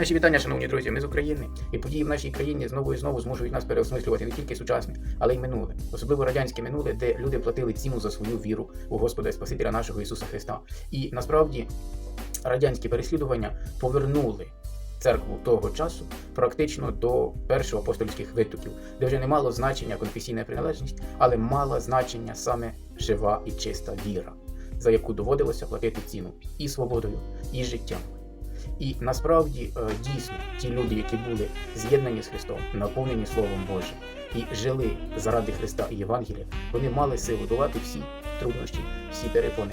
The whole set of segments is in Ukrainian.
Наші вітання, шановні друзі, ми з України. І події в нашій країні знову і знову змушують нас переосмислювати не тільки сучасне, але й минуле, особливо радянське минуле, де люди платили ціну за свою віру у Господа і Спасителя нашого Ісуса Христа. І насправді радянські переслідування повернули. Церкву того часу практично до перших апостольських витоків, де вже не мало значення конфесійна приналежність, але мала значення саме жива і чиста віра, за яку доводилося платити ціну і свободою, і життям. І насправді е, дійсно ті люди, які були з'єднані з Христом, наповнені Словом Божим і жили заради Христа і Євангелія, вони мали силу долати всі труднощі, всі перепони.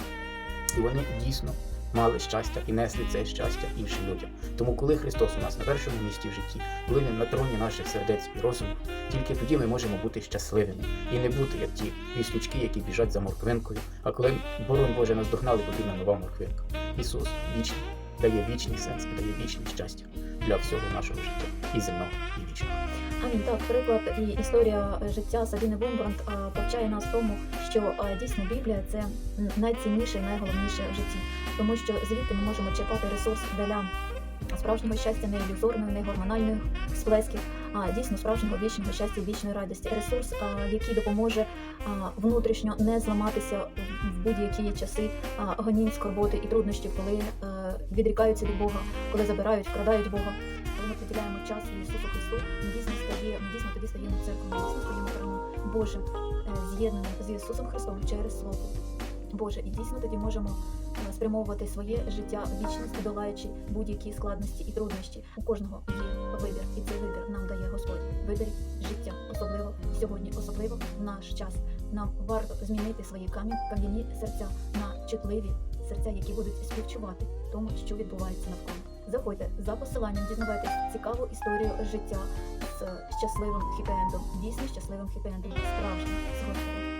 І вони дійсно мали щастя і несли це щастя іншим людям. Тому, коли Христос у нас на першому місці в житті, коли Він на троні наших сердець і розуму, тільки тоді ми можемо бути щасливими і не бути як ті віслючки, які біжать за морквинкою. А коли боронь Боже нас догнали, потрібна нова морквинка. Ісус вічний дає вічний сенс дає вічне щастя для всього нашого життя і земного, і вічного. Амінь. Так, приклад і історія життя Сабіни Бомбранд повчає нас тому, що дійсно Біблія це найцінніше найголовніше в житті, тому що звідти ми можемо черпати ресурс для справжнього щастя, не ілюзорної, не гормональних сплесків, а дійсно справжнього вічного щастя вічної радості. Ресурс, який допоможе внутрішньо не зламатися в- будь-які часи гонінь, скорботи і труднощів, коли е, відрікаються від Бога, коли забирають, вкрадають Бога. Коли ми приділяємо час Ісусу Христу, ми дійсно стає, ми дійсно тоді стаємо церквою, ми дійсно стаємо храмом Божим, е, з'єднаним з Ісусом Христом через Слово Боже. І дійсно тоді можемо е, спрямовувати своє життя вічність, долаючи будь-які складності і труднощі. У кожного є вибір, і цей вибір нам дає Господь. Вибір життя, особливо сьогодні, особливо в наш час. Нам варто змінити свої кам'яні серця на чутливі серця, які будуть співчувати тому, що відбувається навколо. Заходьте за посиланням, дізнавайтесь цікаву історію життя з щасливим хіпі-ендом, дійсно щасливим хіпі-ендом, справжнім з Господом.